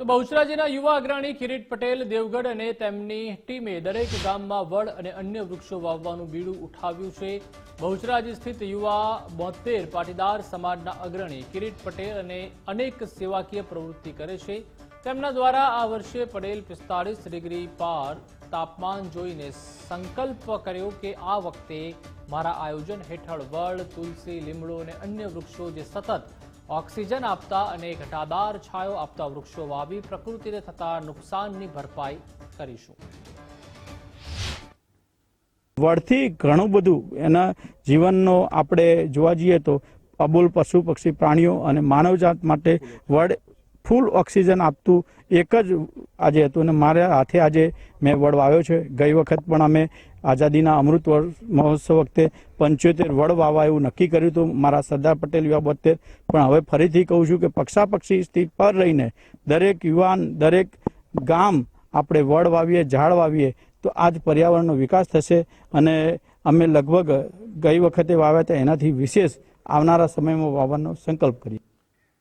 તો બહુચરાજીના યુવા અગ્રણી કિરીટ પટેલ દેવગઢ અને તેમની ટીમે દરેક ગામમાં વડ અને અન્ય વૃક્ષો વાવવાનું બીડું ઉઠાવ્યું છે. બહુચરાજી સ્થિત યુવા બોતેર પાટીદાર સમાજના અગ્રણી કિરીટ પટેલ અને અનેક સેવાકીય પ્રવૃત્તિ કરે છે. તેમના દ્વારા આ વર્ષે પડેલ પિસ્તાળીસ ડિગ્રી પાર તાપમાન જોઈને સંકલ્પ કર્યો કે આ વખતે મારા આયોજન હેઠળ વડ, તુલસી, લીમડો અને અન્ય વૃક્ષો જે સતત ઓક્સિજન આપતા અને ઘટાદાર છાયો આપતા વૃક્ષો વાવી પ્રકૃતિને થતા નુકસાનની ભરપાઈ કરીશું. વડથી ઘણું બધું એના જીવનનો આપણે જોવા જઈએ તો અબોલ પશુ પક્ષી પ્રાણીઓ અને માનવજાત માટે વડ ફૂલ ઓક્સિજન આપતું એક જ આજે હતું અને મારા હાથે આજે મેં વડ વાવ્યો છે. ગઈ વખત પણ અમે આઝાદીના અમૃત મહોત્સવ વખતે પંચોતેર વડ વાવવા એવું નક્કી કર્યું હતું મારા સરદાર પટેલ યુવા બોતેર પણ હવે ફરીથી કહું છું કે પક્ષાપક્ષી સ્થિતિ પર રહીને દરેક યુવાન, દરેક ગામ આપણે વડ વાવીએ, ઝાડ વાવીએ તો આ જ પર્યાવરણનો વિકાસ થશે અને અમે લગભગ ગઈ વખતે વાવ્યા હતા એનાથી વિશેષ આવનારા સમયમાં વાવવાનો સંકલ્પ કરીએ.